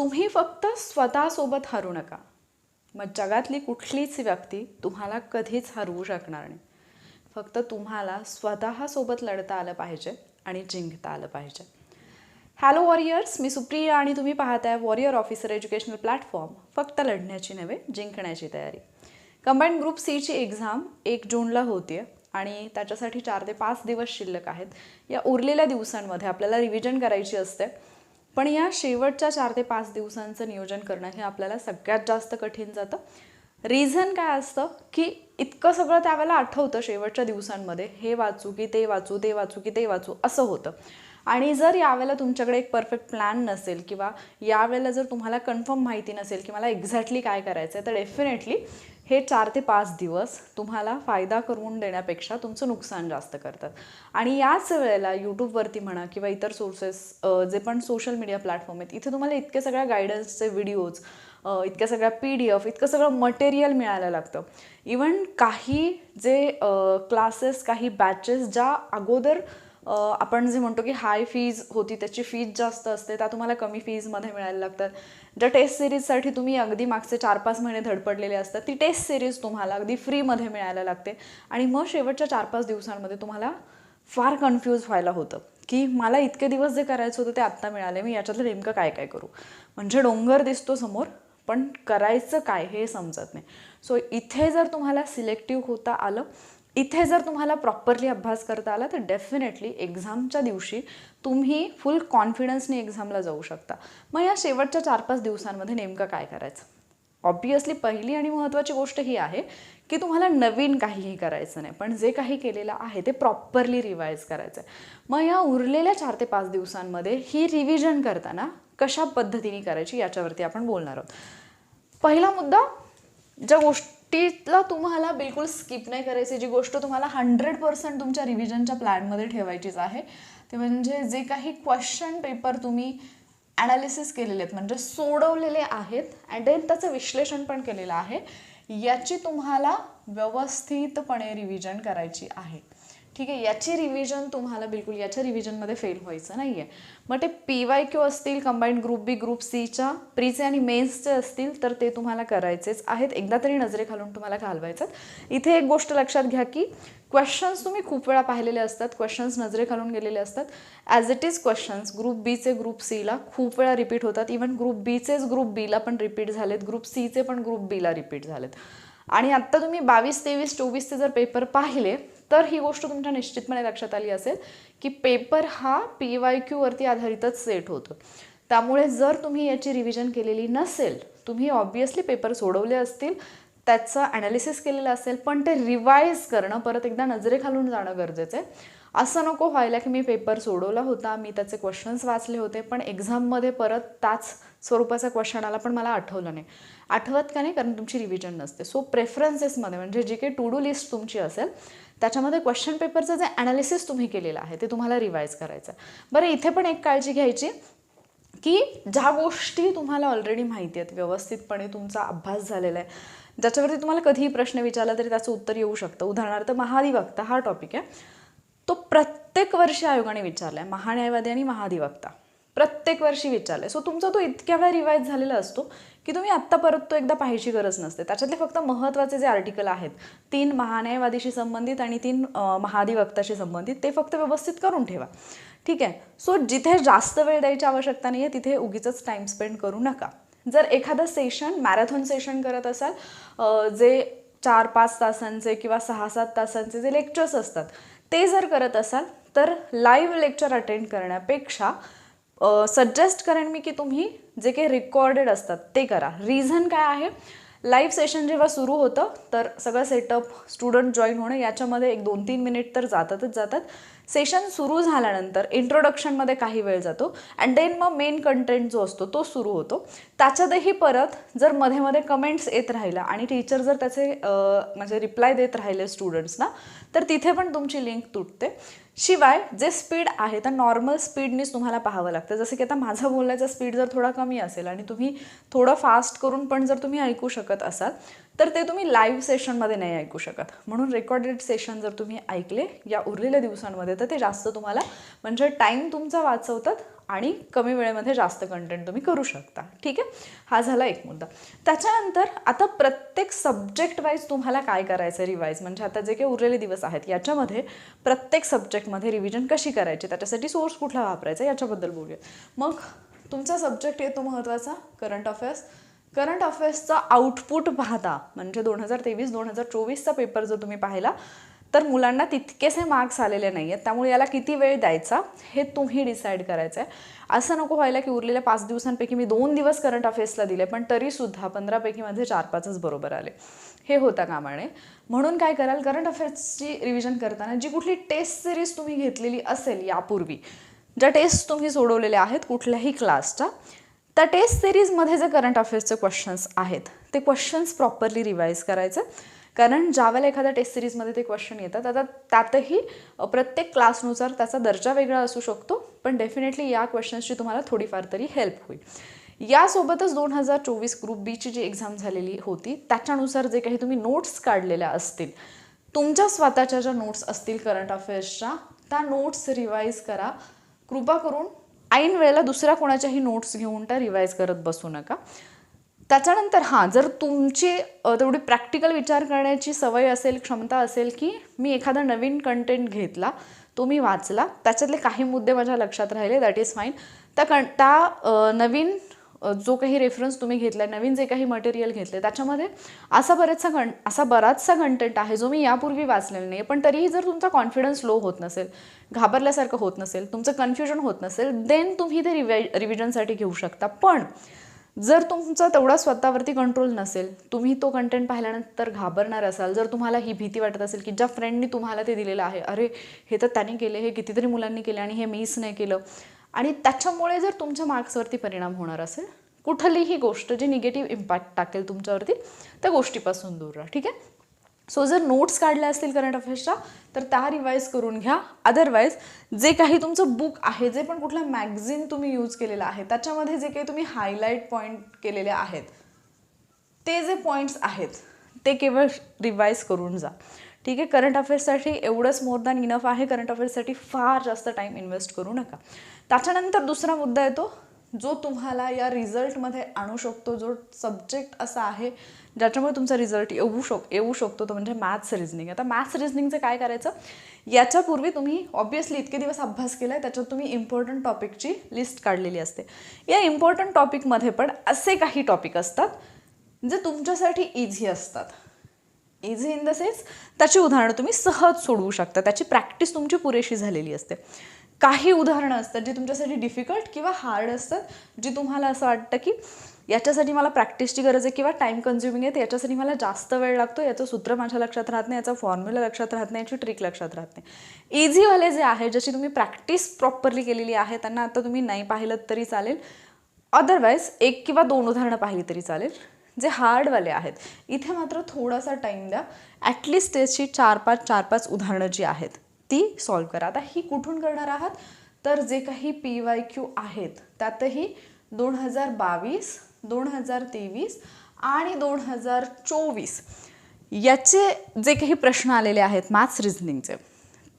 तुम्ही फक्त स्वतःसोबत हरू नका. मग जगातली कुठलीच व्यक्ती तुम्हाला कधीच हरवू शकणार नाही. फक्त तुम्हाला स्वतःसोबत लढता आलं पाहिजे आणि जिंकता आलं पाहिजे. हॅलो वॉरियर्स मी सुप्रिया आणि तुम्ही पाहताय वॉरियर ऑफिसर एज्युकेशनल प्लॅटफॉर्म फक्त लढण्याची नव्हे जिंकण्याची तयारी. कंबाईंड ग्रुप सीची एक्झाम एक जूनला होतीये आणि त्याच्यासाठी चार ते पाच दिवस शिल्लक आहेत. या उरलेल्या दिवसांमध्ये आपल्याला रिव्हिजन करायची असते. पण या शेवटच्या चार ते पाच दिवसांचं नियोजन करणं हे आपल्याला सगळ्यात जास्त कठीण जातं. रिझन काय असतं की इतकं सगळं त्यावेळेला आठवतं शेवटच्या दिवसांमध्ये. हे वाचू की ते वाचू ते वाचू की ते वाचू असं होतं. आणि जर यावेळेला तुमच्याकडे एक परफेक्ट प्लॅन नसेल किंवा यावेळेला जर तुम्हाला कन्फर्म माहिती नसेल की मला एक्झॅक्टली काय करायचं आहे तर डेफिनेटली हे चार ते पाच दिवस तुम्हाला फायदा करून देण्यापेक्षा तुमचं नुकसान जास्त करतात. आणि याच वेळेला यूट्यूबवरती म्हणा किंवा इतर सोर्सेस जे पण सोशल मीडिया प्लॅटफॉर्म आहेत इथे तुम्हाला इतक्या सगळ्या गायडन्सचे व्हिडिओज इतक्या सगळ्या पी डी एफ इतकं सगळं मटेरियल मिळायला लागतं. इवन काही जे क्लासेस काही बॅचेस ज्या अगोदर आपण जे म्हणतो की हाय फीज होती त्याची फीज जास्त असते त्या तुम्हाला कमी फीजमध्ये मिळायला लागतात. ज्या टेस्ट सिरीजसाठी तुम्ही अगदी मागचे चार पाच महिने धडपडलेले असतात. ती टेस्ट सिरीज तुम्हाला अगदी फ्रीमध्ये मिळायला लागते. आणि मग शेवटच्या चार पाच दिवसांमध्ये तुम्हाला फार कन्फ्यूज व्हायला होतं. की मला इतके दिवस जे करायचं होतं ते आत्ता मिळाले. मी याच्यातलं नेमकं काय काय करू? म्हणजे डोंगर दिसतो समोर पण करायचं काय हे समजत नाही. सो इथे जर तुम्हाला सिलेक्टिव्ह होता आलं इथे जर तुम्हाला प्रॉपरली अभ्यास करता आला तर डेफिनेटली एक्झामच्या दिवशी तुम्ही फुल कॉन्फिडन्सने एक्झामला जाऊ शकता. मग या शेवटच्या चार पाच दिवसांमध्ये नेमकं काय करायचं? ऑब्वियसली पहिली आणि महत्त्वाची गोष्ट ही आहे की तुम्हाला नवीन काहीही करायचं नाही पण जे काही केलेलं आहे ते प्रॉपरली रिवाईज करायचं आहे मग या उरलेल्या चार ते पाच दिवसांमध्ये ही रिव्हिजन करताना कशा पद्धतीने करायची याच्यावरती आपण बोलणार आहोत. पहिला मुद्दा ज्या गोष्ट गोष्टीला तुम्हाला बिलकुल स्किप नाही करायची. जी गोष्ट तुम्हाला हंड्रेड पर्सेंट तुमच्या रिव्हिजनच्या प्लॅनमध्ये ठेवायचीच आहे. ते म्हणजे जे काही क्वेश्चन पेपर तुम्ही ॲनालिसिस केलेले आहेत म्हणजे सोडवलेले आहेत अँड देन त्याचं विश्लेषण पण केलेलं आहे याची तुम्हाला व्यवस्थितपणे रिव्हिजन करायची आहे. ठीक आहे याची रिव्हिजन तुम्हाला बिलकुल याच्या रिव्हिजनमध्ये फेल व्हायचं नाही आहे मग ते पी वाय क्यू असतील कंबाईंड ग्रुप बी ग्रुप सीच्या प्रीचे आणि मेन्सचे असतील तर ते तुम्हाला करायचेच आहेत. एकदा तरी नजरे घालून तुम्हाला घालवायचं इथे एक गोष्ट लक्षात घ्या की क्वेश्चन्स तुम्ही खूप वेळा पाहिलेले असतात. क्वेश्चन्स नजरे घालून गेलेले असतात. As it is questions group बीचे ग्रुप सीला खूप वेळा रिपीट होतात. इवन ग्रुप बीचेच ग्रुप बीला पण रिपीट झालेत. ग्रुप सीचे पण ग्रुप बीला रिपीट झालेत. आणि आत्ता तुम्ही बावीस तेवीस चोवीसचे जर पेपर पाहिले तर ही गोष्ट तुमच्या निश्चितपणे लक्षात आली असेल की पेपर हा पी वाय क्यूवरती आधारितच सेट होतो. त्यामुळे जर तुम्ही याची रिव्हिजन केलेली नसेल तुम्ही ऑब्वियसली पेपर सोडवले असतील त्याचं ॲनालिसिस केलेलं असेल पण ते रिवाईज करणं परत एकदा नजरेखालून जाणं गरजेचं आहे. असं नको व्हायला की मी पेपर सोडवला होता मी त्याचे क्वेश्चन्स वाचले होते पण एक्झाममध्ये परत त्याच स्वरूपाचा क्वेश्चन आला पण मला आठवलं नाही. आठवत का नाही? कारण तुमची रिव्हिजन नसते. सो प्रेफरन्सेसमध्ये म्हणजे जी काही टू डू लिस्ट तुमची असेल त्याच्यामध्ये क्वेश्चन पेपरचं जे ॲनालिसिस तुम्ही केलेलं आहे ते तुम्हाला रिवाईज करायचं आहे. बरं इथे पण एक काळजी घ्यायची की ज्या गोष्टी तुम्हाला ऑलरेडी माहिती आहेत व्यवस्थितपणे तुमचा अभ्यास झालेला आहे ज्याच्यावरती तुम्हाला कधीही प्रश्न विचारला तरी त्याचं उत्तर येऊ शकतं. उदाहरणार्थ महाधिवक्ता हा टॉपिक आहे. तो प्रत्येक वर्षी आयोगाने विचारला आहे महान्यायवादी आणि महाधिवक्ता. प्रत्येक वर्षी विचारले सो तुमचा तो इतक्या वेळा रिवाईज झालेला असतो की तुम्ही आत्ता परत तो एकदा पाहायची गरज नसते. त्याच्यातले फक्त महत्त्वाचे जे आर्टिकल आहेत तीन महान्यायवादीशी संबंधित आणि तीन महाधिवक्ताशी संबंधित ते फक्त व्यवस्थित करून ठेवा. ठीक आहे? सो जिथे जास्त वेळ द्यायची आवश्यकता नाही आहे तिथे उगीच टाईम स्पेंड करू नका. जर एखादं सेशन मॅरेथॉन सेशन करत असाल जे चार पाच तासांचे किंवा सहा सात तासांचे जे लेक्चर्स असतात ते जर करत असाल तर लाईव्ह लेक्चर अटेंड करण्यापेक्षा सजेस्ट करेन मी की तुम्ही जे काही रेकॉर्डेड असतात ते करा. रिझन काय आहे? लाईव्ह सेशन जेव्हा सुरू होतं तर सगळं सेटअप स्टुडंट जॉईन होणं याच्यामध्ये एक दोन तीन मिनिट तर जातातच जातात. सेशन सुरू झाल्यानंतर इंट्रोडक्शनमध्ये काही वेळ जातो. अँड देन मग मेन कंटेंट जो असतो तो सुरू होतो. त्याच्यातही परत जर मध्ये मध्ये कमेंट्स येत राहिला आणि टीचर जर त्याचे म्हणजे रिप्लाय देत राहिले स्टुडंट्सना तर तिथे पण तुमची लिंक तुटते. शिवाय जे स्पीड आहे तर नॉर्मल स्पीडनीच तुम्हाला पाहावं लागतं. जसं की आता माझा बोलण्याचा स्पीड जर थोडा कमी असेल आणि तुम्ही थोडं फास्ट करून पण जर तुम्ही ऐकू शकत असाल तर ते तुम्ही लाईव्ह सेशनमध्ये नाही ऐकू शकत. म्हणून रेकॉर्डेड सेशन जर तुम्ही ऐकले या उरलेल्या दिवसांमध्ये तर ते जास्त तुम्हाला म्हणजे टाईम तुमचा वाचवतात आणि कमी वेळेमध्ये जास्त कंटेंट तुम्ही करू शकता. ठीक आहे? हा झाला एक मुद्दा. त्याच्यानंतर आता प्रत्येक सब्जेक्ट वाईज तुम्हाला काय करायचं रिवाईज म्हणजे आता जे काही उरलेले दिवस आहेत याच्यामध्ये प्रत्येक सब्जेक्टमध्ये रिव्हिजन कशी करायची? त्याच्यासाठी सोर्स कुठला वापरायचा? याच्याबद्दल बोलूया. मग तुमचा सब्जेक्ट येतो महत्त्वाचा करंट अफेअर्स करंट अफेअर्सचा आउटपुट पाहता. म्हणजे दोन हजार तेवीस दोन हजार चोवीसचा पेपर जर तुम्ही पाहिला तर मुलांना तितकेसे मार्क्स आलेले नाही आहेत त्यामुळे याला किती वेळ द्यायचा हे तुम्ही डिसाईड करायचं आहे असं नको व्हायला की उरलेल्या पाच दिवसांपैकी मी दोन दिवस करंट अफेअर्सला दिले पण तरीसुद्धा पंधरापैकी माझे चार पाचच बरोबर आले. हे होता कामाने. म्हणून काय कराल करंट अफेअर्सची रिव्हिजन करताना जी कुठली टेस्ट सिरीज तुम्ही घेतलेली असेल यापूर्वी ज्या टेस्ट तुम्ही सोडवलेल्या आहेत कुठल्याही क्लासच्या त्या टेस्ट सिरीजमध्ये जे करंट अफेअर्सचे क्वेश्चन्स आहेत ते क्वेश्चन्स प्रॉपरली रिवाईज करायचं. कारण ज्यावेळेला एखाद्या टेस्ट सिरीजमध्ये ते क्वेश्चन येतात आता त्यातही प्रत्येक क्लासनुसार त्याचा दर्जा वेगळा असू शकतो पण डेफिनेटली या क्वेश्चन्सची तुम्हाला थोडीफार तरी हेल्प होईल. यासोबतच दोन हजार चोवीस ग्रुप बीची जी एक्झाम झालेली होती त्याच्यानुसार जे काही तुम्ही नोट्स काढलेल्या असतील तुमच्या स्वतःच्या ज्या नोट्स असतील करंट अफेअर्सच्या त्या नोट्स रिवाईज करा. कृपा करून ऐन वेळेला दुसऱ्या कोणाच्याही नोट्स घेऊन त्या रिवाईज करत बसू नका. त्याच्यानंतर हां जर तुमची तेवढी प्रॅक्टिकल विचार करण्याची सवय असेल क्षमता असेल की मी एखादा नवीन कंटेंट घेतला तो मी वाचला त्याच्यातले काही मुद्दे माझ्या लक्षात राहिले दॅट इज फाईन त्या कं त्या नवीन जो काही रेफरन्स तुम्ही घेतला नवीन जे काही मटेरियल घेतले त्याच्यामध्ये असा बरेचसा कं असा बराचसा कंटेंट आहे जो मी यापूर्वी वाचलेला नाही पण तरीही जर तुमचा कॉन्फिडन्स लो होत नसेल घाबरल्यासारखं होत नसेल तुमचं कन्फ्युजन होत नसेल देन तुम्ही ते रिवे रिव्हिजनसाठी घेऊ शकता. पण जर तुमचा तेवढा स्वतःवरती कंट्रोल नसेल तुम्ही तो कंटेंट पाहिल्यानंतर घाबरणार असाल जर तुम्हाला ही भीती वाटत असेल की ज्या फ्रेंडनी तुम्हाला ते दिलेलं आहे अरे हे तर त्याने केले हे कितीतरी मुलांनी केले आणि हे मिस नाही केलं. आणि त्याच्यामुळे जर तुमच्या मार्क्सवरती परिणाम होणार असेल कुठलीही गोष्ट जी निगेटिव्ह इम्पॅक्ट टाकेल तुमच्यावरती त्या गोष्टीपासून दूर राहा ठीक आहे? सो जर नोट्स काढल्या असतील करंट अफेअर्सच्या तर त्या रिवाईज करून घ्या. अदरवाईज जे काही तुमचं बुक आहे जे पण कुठला मॅगझिन तुम्ही यूज केलेलं आहे त्याच्यामध्ये जे काही तुम्ही हायलाईट पॉईंट केलेले आहेत ते जे पॉईंट्स आहेत ते केवळ रिवाईज करून जा. ठीक आहे? करंट अफेअर्ससाठी एवढंच मोर दॅन इनफ आहे. करंट अफेअर्ससाठी फार जास्त टाईम इन्व्हेस्ट करू नका. त्याच्यानंतर दुसरा मुद्दा येतो जो तुम्हाला या रिझल्टमध्ये आणू शकतो जो सब्जेक्ट असा आहे ज्याच्यामुळे तुमचा रिझल्ट येऊ शक येऊ शकतो तो म्हणजे मॅथ्स रिझनिंग आता मॅथ्स रिझनिंगचं काय करायचं? याच्यापूर्वी तुम्ही ऑब्वियसली इतके दिवस अभ्यास केला आहे त्याच्यात तुम्ही इम्पॉर्टंट टॉपिकची लिस्ट काढलेली असते. या इम्पॉर्टंट टॉपिकमध्ये पण असे काही टॉपिक असतात जे तुमच्यासाठी इझी असतात. इझी इन द सेन्स त्याची उदाहरणं तुम्ही सहज सोडवू शकता. त्याची प्रॅक्टिस तुमची पुरेशी झालेली असते. काही उदाहरणं असतात जी तुमच्यासाठी डिफिकल्ट किंवा हार्ड असतात जी तुम्हाला असं वाटतं की याच्यासाठी मला प्रॅक्टिसची गरज आहे किंवा टाईम कन्झ्युमिंग आहे याच्यासाठी मला जास्त वेळ लागतो याचं सूत्र माझ्या लक्षात राहत नाही याचा फॉर्म्युला लक्षात राहत नाही याची ट्रिक लक्षात राहत नाही. इझीवाले जे आहे ज्याची तुम्ही प्रॅक्टिस प्रॉपरली केलेली आहे त्यांना आता तुम्ही नाही पाहिलं तरी चालेल. अदरवाईज एक किंवा दोन उदाहरणं पाहिली तरी चालेल जे हार्डवाले आहेत. इथे मात्र थोडासा टाईम द्या. ॲटलिस्ट त्याची चार पाच चार पाच उदाहरणं जी आहेत. ती सॉल्व करा. आता ही कुठून करणार आहात? तर जे काही पी वाय क्यू आहेत त्यातही दोन हजार बावीस दोन हजार तेवीस आणि दोन हजार चोवीस याचे जे काही प्रश्न आलेले आहेत मॅथ्स रिझनिंगचे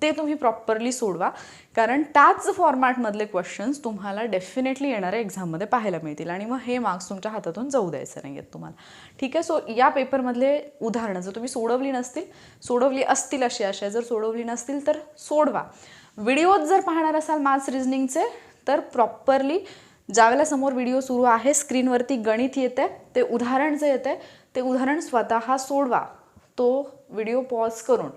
ते तुम्ही प्रॉपरली सोडवा. कारण त्याच फॉर्मॅटमधले क्वेश्चन्स तुम्हाला डेफिनेटली येणाऱ्या एक्झाममध्ये पाहायला मिळतील. आणि मग हे मार्क्स तुमच्या हातातून जाऊ द्यायचे नाही आहेत तुम्हाला. ठीक आहे? सो या पेपरमधले उदाहरणं जर तुम्ही सोडवली नसतील सोडवली असतील अशी आशा आहे. जर सोडवली नसतील तर सोडवा. व्हिडिओज जर पाहणार असाल मार्क्स रिझनिंगचे तर प्रॉपरली ज्यावेळेला समोर व्हिडिओ सुरू आहे स्क्रीनवरती गणित येते ते उदाहरण जे येते ते उदाहरण स्वतः सोडवा. तो व्हिडिओ पॉज करून.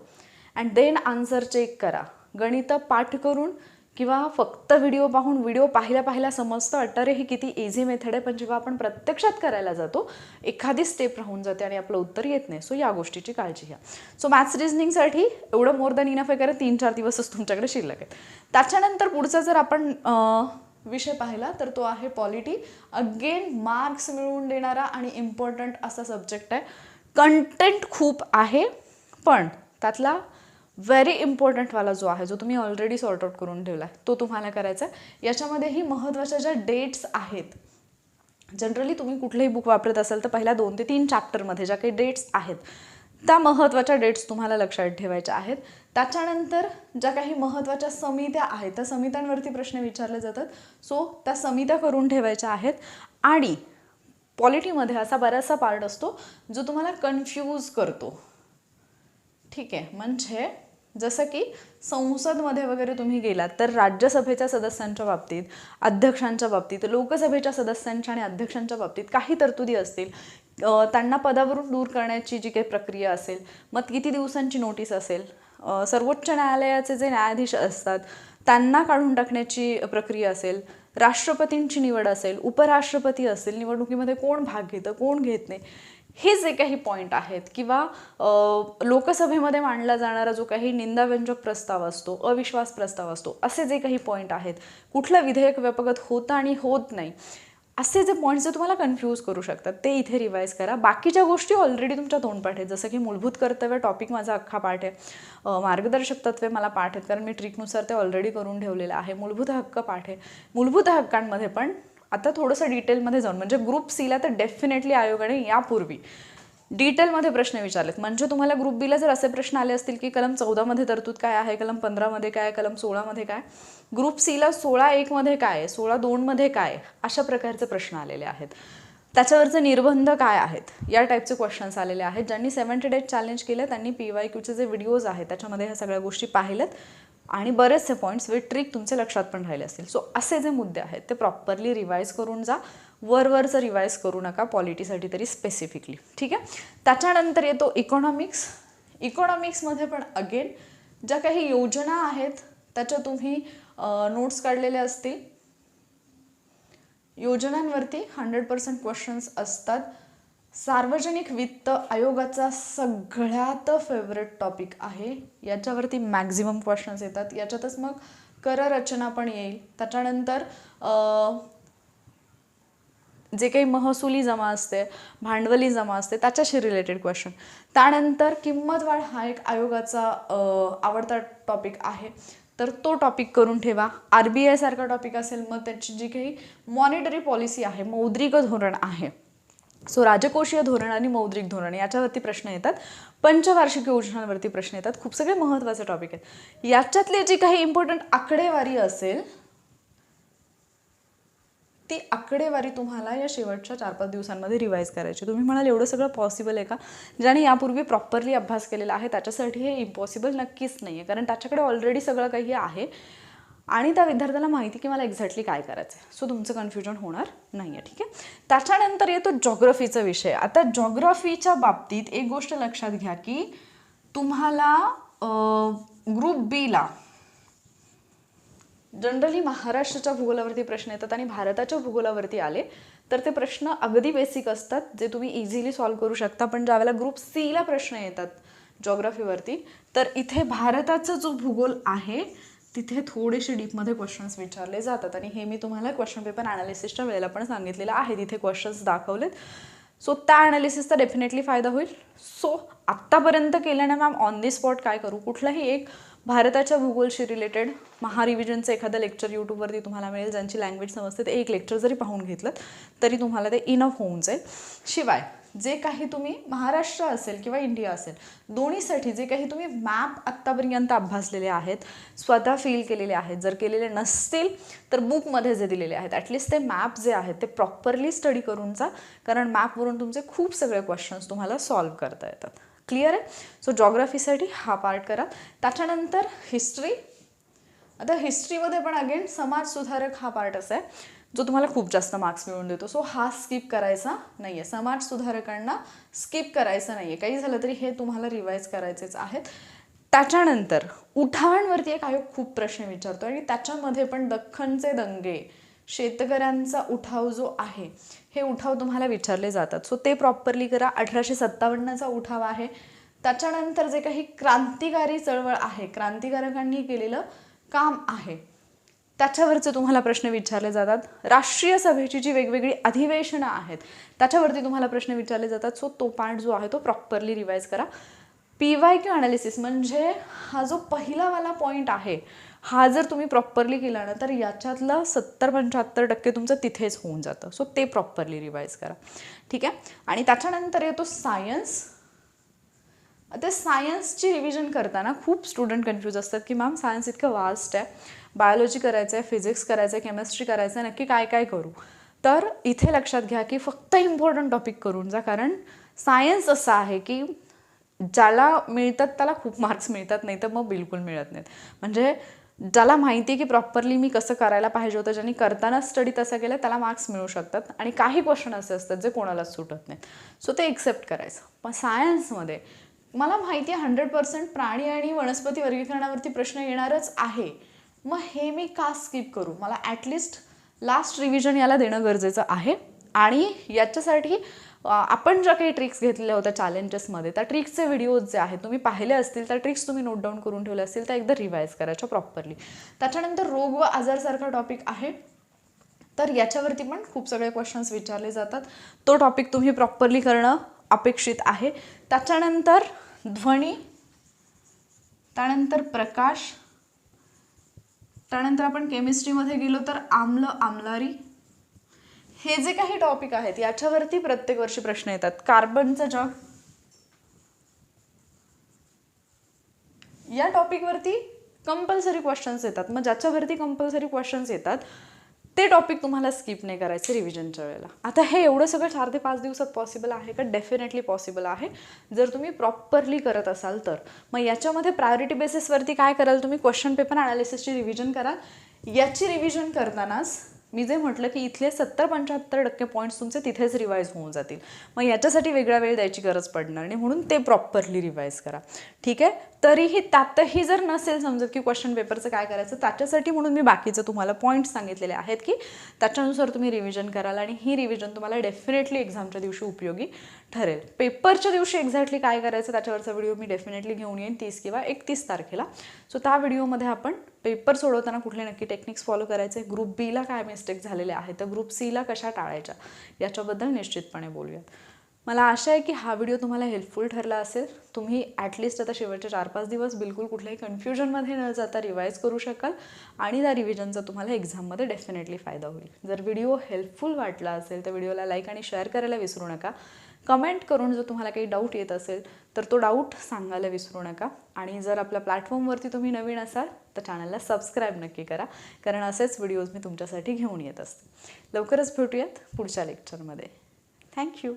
अँड देन आन्सर चेक करा. गणितं पाठ करून किंवा फक्त व्हिडिओ पाहून व्हिडिओ पाहिल्या पाहिल्या समजतं वाटतं अरे ही किती इझी मेथड आहे पण जेव्हा आपण प्रत्यक्षात करायला जातो एखादी स्टेप राहून जाते आणि आपलं उत्तर येत नाही. सो या गोष्टीची काळजी घ्या. सो मॅथ्स रिझनिंगसाठी एवढं मोर दॅन इनफ आहे कारण तीन चार दिवसच तुमच्याकडे शिल्लक आहेत. त्याच्यानंतर पुढचा जर आपण विषय पाहिला तर तो आहे पॉलिटी अगेन मार्क्स मिळवून देणारा आणि इम्पॉर्टंट असा सब्जेक्ट आहे. कंटेंट खूप आहे पण त्यातला व्हेरी इम्पॉर्टंटवाला जो आहे जो तुम्ही ऑलरेडी सॉर्ट आउट करून ठेवला आहे तो तुम्हाला करायचा आहे. याच्यामध्येही महत्त्वाच्या ज्या डेट्स आहेत जनरली तुम्ही कुठलंही बुक वापरत असाल तर पहिल्या दोन ते तीन चॅप्टरमध्ये ज्या काही डेट्स आहेत त्या महत्त्वाच्या डेट्स तुम्हाला लक्षात ठेवायच्या आहेत. त्याच्यानंतर ज्या काही महत्त्वाच्या समित्या आहेत त्या समित्यांवरती प्रश्न विचारले जातात. सो त्या समित्या करून ठेवायच्या आहेत. आणि पॉलिटीमध्ये असा बराचसा पार्ट असतो जो तुम्हाला कन्फ्यूज करतो. ठीक आहे म्हणजे जसं की संसदमध्ये वगैरे तुम्ही गेलात तर राज्यसभेच्या सदस्यांच्या बाबतीत अध्यक्षांच्या बाबतीत लोकसभेच्या सदस्यांच्या आणि अध्यक्षांच्या बाबतीत काही तरतुदी असतील. त्यांना पदावरून दूर करण्याची जी काही प्रक्रिया असेल मग किती दिवसांची नोटीस असेल सर्वोच्च न्यायालयाचे जे न्यायाधीश असतात त्यांना काढून टाकण्याची प्रक्रिया असेल राष्ट्रपतींची निवड असेल उपराष्ट्रपती असेल निवडणुकीमध्ये कोण भाग घेतं कोण घेत नाही हे जे काही पॉईंट आहेत किंवा लोकसभेमध्ये मांडला जाणारा जो काही निंदाव्यंजक प्रस्ताव असतो अविश्वास प्रस्ताव असतो असे जे काही पॉईंट आहेत कुठलं विधेयक व्यपगत होतं आणि होत नाही असे जे पॉईंट्स जे तुम्हाला कन्फ्यूज करू शकतात. ते इथे रिवाईज करा. बाकीच्या गोष्टी ऑलरेडी तुमच्या तोंडपाठ आहेत. जसं की मूलभूत कर्तव्य टॉपिक माझा अख्खा पाठ आहे. मार्गदर्शक तत्वे मला पाठ आहेत. कारण मी ट्रिकनुसार ते ऑलरेडी करून ठेवलेलं आहे. मूलभूत हक्क पाठ आहे. मूलभूत हक्कांमध्ये पण आता थोडंसं डिटेलमध्ये जाऊन म्हणजे ग्रुप सीला तर डेफिनेटली आयोगाने यापूर्वी. डिटेलमध्ये प्रश्न विचारलेत. म्हणजे तुम्हाला ग्रुप बीला जर असे प्रश्न आले असतील की कलम चौदामध्ये तरतूद काय आहे कलम पंधरामध्ये काय आहे कलम सोळामध्ये काय? ग्रुप सीला सोळा एकमध्ये काय आहे सोळा दोनमध्ये काय? अशा प्रकारचे प्रश्न आलेले आहेत. त्याच्यावरचे निर्बंध काय आहेत? या टाईपचे क्वेश्चन्स आलेले आहेत. ज्यांनी सेव्हन्टी डेट चॅलेंज केलं त्यांनी पी वाय क्यूचे जे व्हिडिओज आहेत त्याच्यामध्ये ह्या सगळ्या गोष्टी पाहिल्यात. आणि बरेचसे पॉईंट्स विथ ट्रिक तुमच्या लक्षात पण राहिले असतील. सो असे जे मुद्दे आहेत ते प्रॉपरली रिवाईज करून जा. वरवरचं रिवाईज करू नका पॉलिटीसाठी तरी स्पेसिफिकली ठीक आहे? त्याच्यानंतर येतो इकॉनॉमिक्स इकॉनॉमिक्समध्ये पण अगेन ज्या काही योजना आहेत त्याच्या तुम्ही नोट्स काढलेल्या असतील. योजनांवरती हंड्रेड पर्सेंट क्वेश्चन्स असतात. सार्वजनिक वित्त आयोगाचा सगळ्यात फेवरेट टॉपिक आहे. याच्यावरती मॅक्झिमम क्वेश्चन्स येतात. याच्यातच मग कररचना पण येईल. त्याच्यानंतर जे काही महसुली जमा असते भांडवली जमा असते त्याच्याशी रिलेटेड क्वेश्चन त्यानंतर किंमत वाढ हा एक आयोगाचा आवडता टॉपिक आहे. तर तो टॉपिक करून ठेवा. आर बी आयसारखा टॉपिक असेल मग त्याची जी काही मॉनिटरी पॉलिसी आहे मौद्रिक धोरण आहे. सो राजकोषीय धोरण आणि मौद्रिक धोरण याच्यावरती प्रश्न येतात. पंचवार्षिक योजनांवरती प्रश्न येतात. खूप सगळे महत्त्वाचे टॉपिक आहेत. याच्यातले जी काही इम्पॉर्टंट आकडेवारी असेल ती आकडेवारी तुम्हाला या शेवटच्या चार पाच दिवसांमध्ये रिवाईज करायची. तुम्ही म्हणाल एवढं सगळं पॉसिबल आहे का? ज्याने यापूर्वी प्रॉपरली अभ्यास केलेला आहे त्याच्यासाठी हे इम्पॉसिबल नक्कीच नाही आहे कारण त्याच्याकडे ऑलरेडी सगळं काही आहे. आणि त्या विद्यार्थ्याला माहिती की मला एक्झॅक्टली काय करायचं आहे सो तुमचं कन्फ्युजन होणार नाही आहे ठीक आहे? त्याच्यानंतर येतो जॉग्रफीचा विषय. आता जॉग्रफीच्या बाबतीत एक गोष्ट लक्षात घ्या की तुम्हाला ग्रुप बीला जनरली महाराष्ट्राच्या भूगोलावरती प्रश्न येतात आणि भारताच्या भूगोलावरती आले तर ते प्रश्न अगदी बेसिक असतात जे तुम्ही इझिली सॉल्व्ह करू शकता. पण ज्यावेळेला ग्रुप सीला प्रश्न येतात जॉग्रफीवरती तर इथे भारताचा जो भूगोल आहे तिथे थोडेसे डीपमध्ये क्वेश्चन्स विचारले जातात. आणि हे मी तुम्हाला क्वेश्चन पेपर ॲनालिसिसच्या वेळेला पण सांगितलेलं आहे. तिथे क्वेश्चन्स दाखवलेत. सो त्या ॲनालिसिसचा डेफिनेटली फायदा होईल. सो आत्तापर्यंत केल्याने मॅम ऑन दी स्पॉट काय करू? कुठलाही एक भारताच्या भूगोलशी रिलेटेड महारिव्हिजनचं एखादं लेक्चर यूट्यूबवरती तुम्हाला मिळेल ज्यांची लँग्वेज समजते ते एक लेक्चर जरी पाहून घेतलं तरी तुम्हाला ते इनफ होऊन जाईल शिवाय जे काही तुम्ही महाराष्ट्र असेल किंवा इंडिया असेल दोन्हीसाठी जे काही तुम्ही मॅप आत्तापर्यंत अभ्यासलेले आहेत स्वतः फील केलेले आहेत जर केलेले नसतील तर बुकमध्ये जे दिलेले आहेत ॲटलिस्ट ते मॅप जे आहेत ते प्रॉपरली स्टडी करून जा कारण मॅपवरून तुमचे खूप सगळे क्वेश्चन्स तुम्हाला सॉल्व्ह करता येतात. क्लिअर आहे? सो जॉग्रफीसाठी हा पार्ट करा. त्याच्यानंतर हिस्ट्री आता हिस्ट्रीमध्ये पण अगेन समाज सुधारक हा पार्ट असा आहे जो तुम्हाला खूप जास्त मार्क्स मिळवून देतो. सो हा स्किप करायचा नाही आहे समाज सुधारकांना स्किप करायचं नाही आहे काही झालं तरी हे तुम्हाला रिवाईज करायचेच आहेत. त्याच्यानंतर उठावांवरती एक आयोग खूप प्रश्न विचारतो आणि त्याच्यामध्ये पण दख्खनचे दंगे शेतकऱ्यांचा उठाव जो आहे हे उठाव तुम्हाला विचारले जातात. सो ते प्रॉपरली करा. अठराशे सत्तावन्नचा उठाव आहे. त्याच्यानंतर जे काही क्रांतिकारी चळवळ आहे क्रांतिकारकांनी केलेलं काम आहे त्याच्यावरचे तुम्हाला प्रश्न विचारले जातात. राष्ट्रीय सभेची जी वेगवेगळी अधिवेशनं आहेत त्याच्यावरती तुम्हाला प्रश्न विचारले जातात. सो तो पार्ट जो आहे तो प्रॉपरली रिवाईज करा. पी वाय क्यू अनालिसिस म्हणजे हा जो पहिलावाला पॉईंट आहे हा जर तुम्ही प्रॉपरली केला ना तर याच्यातलं सत्तर पंच्याहत्तर टक्के तुमचं तिथेच होऊन जातं. सो ते प्रॉपरली रिवाईज करा. ठीक आहे? आणि त्याच्यानंतर येतो सायन्स ते सायन्सची रिव्हिजन करताना खूप स्टुडंट कन्फ्यूज असतात की मॅम सायन्स इतकं वास्ट आहे. बायोलॉजी करायचं आहे फिजिक्स करायचं आहे केमिस्ट्री करायचं आहे नक्की काय काय करू? तर इथे लक्षात घ्या की फक्त इम्पॉर्टंट टॉपिक करून जा. कारण सायन्स असं आहे की ज्याला मिळतात त्याला खूप मार्क्स मिळतात नाही तर मग बिलकुल मिळत नाहीत. म्हणजे ज्याला माहिती आहे की प्रॉपरली मी कसं करायला पाहिजे होतं ज्यांनी करताना स्टडी तसं केलं त्याला मार्क्स मिळू शकतात. आणि काही क्वेश्चन असे असतात जे कोणालाच सुटत नाहीत. सो ते एक्सेप्ट करायचं. पण सायन्समध्ये मला माहिती आहे हंड्रेड पर्सेंट प्राणी आणि वनस्पती वर्गीकरणावरती प्रश्न येणारच आहे. मग हे मी का स्किप करू? मला ॲटलिस्ट लास्ट रिव्हिजन याला देणं गरजेचं आहे. आणि याच्यासाठी आपण ज्या काही ट्रिक्स घेतलेल्या होत्या चॅलेंजेसमध्ये त्या ट्रिक्सचे व्हिडिओज जे आहेत तुम्ही पाहिले असतील त्या ट्रिक्स तुम्ही नोट डाऊन करून ठेवले असतील त्या एकदा रिवाईज करायच्या प्रॉपरली त्याच्यानंतर रोग व आजारसारखा टॉपिक आहे. तर याच्यावरती पण खूप सगळे क्वेश्चन्स विचारले जातात. तो टॉपिक तुम्ही प्रॉपरली करणं अपेक्षित आहे. त्याच्यानंतर ध्वनी त्यानंतर प्रकाश त्यानंतर आपण केमिस्ट्रीमध्ये गेलो तर आम्ल आमलारी हे जे काही टॉपिक आहेत याच्यावरती प्रत्येक वर्षी प्रश्न येतात. कार्बनचं जग या टॉपिकवरती कंपल्सरी क्वेश्चन्स येतात. मग ज्याच्यावरती कंपल्सरी क्वेश्चन्स येतात ते टॉपिक तुम्हाला स्किप नाही करायचे रिव्हिजनच्या वेळेला. आता हे एवढं सगळं चार ते पाच दिवसात पॉसिबल आहे का? डेफिनेटली पॉसिबल आहे. जर तुम्ही प्रॉपरली करत असाल तर. मग याच्यामध्ये प्रायोरिटी बेसिसवरती काय कराल तुम्ही? क्वेश्चन पेपर अनालिसिसची रिव्हिजन कराल. याची रिव्हिजन करतानाच मी जे म्हटलं की इथले सत्तर पंच्याहत्तर टक्के पॉईंट्स तुमचे तिथेच रिवाईज होऊन जातील. मग याच्यासाठी वेगळा वेळ द्यायची गरज पडणार नाही म्हणून ते प्रॉपरली रिवाईज करा. ठीक आहे? तरीही त्यातही जर नसेल समजत की क्वेश्चन पेपरचं काय करायचं त्याच्यासाठी म्हणून मी बाकीचं तुम्हाला पॉईंट्स सांगितलेले आहेत की त्याच्यानुसार तुम्ही रिव्हिजन कराल आणि ही रिव्हिजन तुम्हाला डेफिनेटली एक्झामच्या दिवशी उपयोगी ठरेल. पेपरच्या दिवशी एक्झॅक्टली काय करायचं त्याच्यावरचा व्हिडिओ मी डेफिनेटली घेऊन येईन तीस किंवा एकतीस तारखेला. सो त्या व्हिडिओमध्ये आपण पेपर सोडवताना कुठले नक्की टेक्निक्स फॉलो करायचे ग्रुप बीला काय मिस्टेक झालेले आहेत तर ग्रुप सीला कशा टाळायच्या याच्याबद्दल निश्चितपणे बोलूयात. मला आशा आहे की हा व्हिडिओ तुम्हाला हेल्पफुल ठरला असेल. तुम्ही ॲटलिस्ट आता शेवटचे चार पाच दिवस बिलकुल कुठल्याही कन्फ्युजनमध्ये न जाता रिवाईज करू शकाल आणि त्या रिव्हिजनचा तुम्हाला एक्झाममध्ये डेफिनेटली फायदा होईल. जर व्हिडिओ हेल्पफुल वाटला असेल तर व्हिडिओला लाईक आणि शेअर करायला विसरू नका. कमेंट करून जर तुम्हाला काही डाऊट येत असेल तर तो डाऊट सांगायला विसरू नका. आणि जर आपल्या प्लॅटफॉर्मवरती तुम्ही नवीन असाल तर चॅनलला सबस्क्राईब नक्की करा. कारण असेच व्हिडिओज मी तुमच्यासाठी घेऊन येत असते. लवकरच भेटूयात पुढच्या लेक्चरमध्ये थँक्यू